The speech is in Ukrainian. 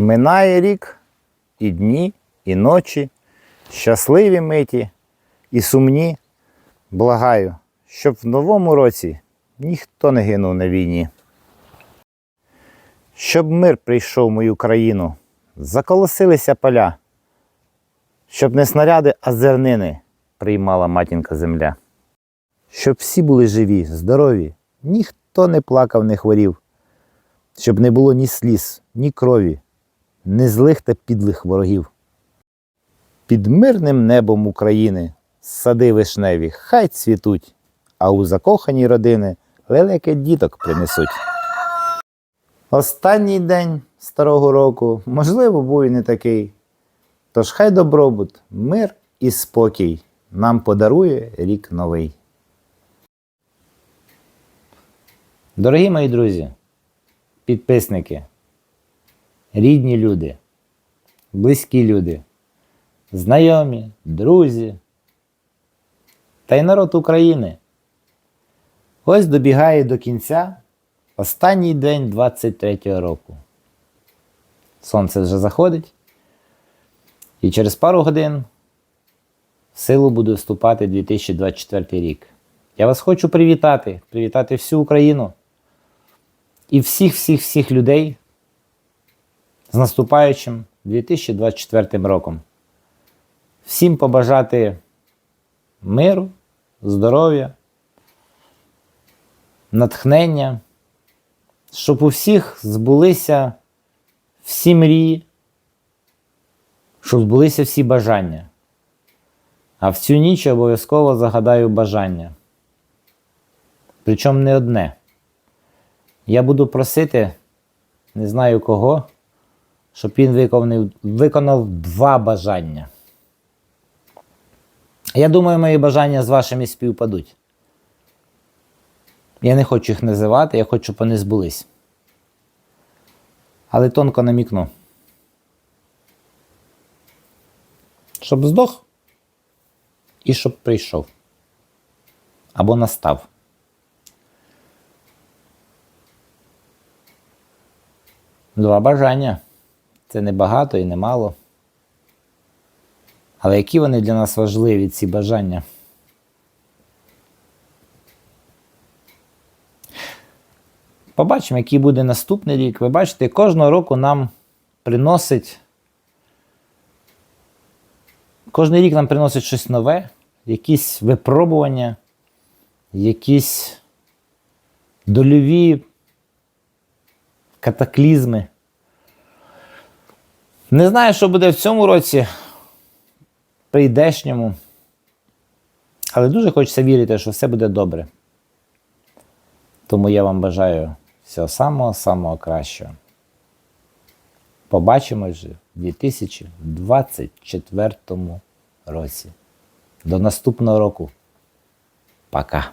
Минає рік, і дні, і ночі, щасливі миті і сумні. Благаю, щоб в новому році ніхто не гинув на війні. Щоб мир прийшов в мою країну, заколосилися поля, щоб не снаряди, а зернини приймала матінка земля. Щоб всі були живі, здорові, ніхто не плакав, не хворів, щоб не було ні сліз, ні крові, ні злих та підлих ворогів. Під мирним небом України сади вишневі хай цвітуть, а у закохані родини лелеки діток принесуть. Останній день старого року, можливо, був і не такий. Тож хай добробут, мир і спокій нам подарує рік новий. Дорогі мої друзі, підписники, рідні люди, близькі люди, знайомі, друзі та й народ України. Ось добігає до кінця останній день 23-го року. Сонце вже заходить, і через пару годин в силу буде вступати 2024 рік. Я вас хочу привітати, привітати всю Україну і всіх-всіх-всіх людей з наступаючим 2024 роком. Всім побажати миру, здоров'я, натхнення, щоб у всіх збулися всі мрії, щоб збулися всі бажання. А в цю ніч обов'язково загадаю бажання. Причому не одне. Я буду просити, не знаю кого, щоб він виконав, виконав два бажання. Я думаю, мої бажання з вашими співпадуть. Я не хочу їх називати, я хочу, щоб вони збулись. Але тонко намікну. Щоб здох і щоб прийшов. Або настав. Два бажання. Це не багато і не мало. Але які вони для нас важливі, ці бажання? Побачимо, який буде наступний рік. Ви бачите, кожного року нам приносить. Кожний рік нам приносить щось нове, якісь випробування, якісь дольові катаклізми. Не знаю, що буде в цьому році, прийдешньому. Але дуже хочеться вірити, що все буде добре. Тому я вам бажаю всього самого-самого кращого. Побачимось в 2024 році. До наступного року. Пока.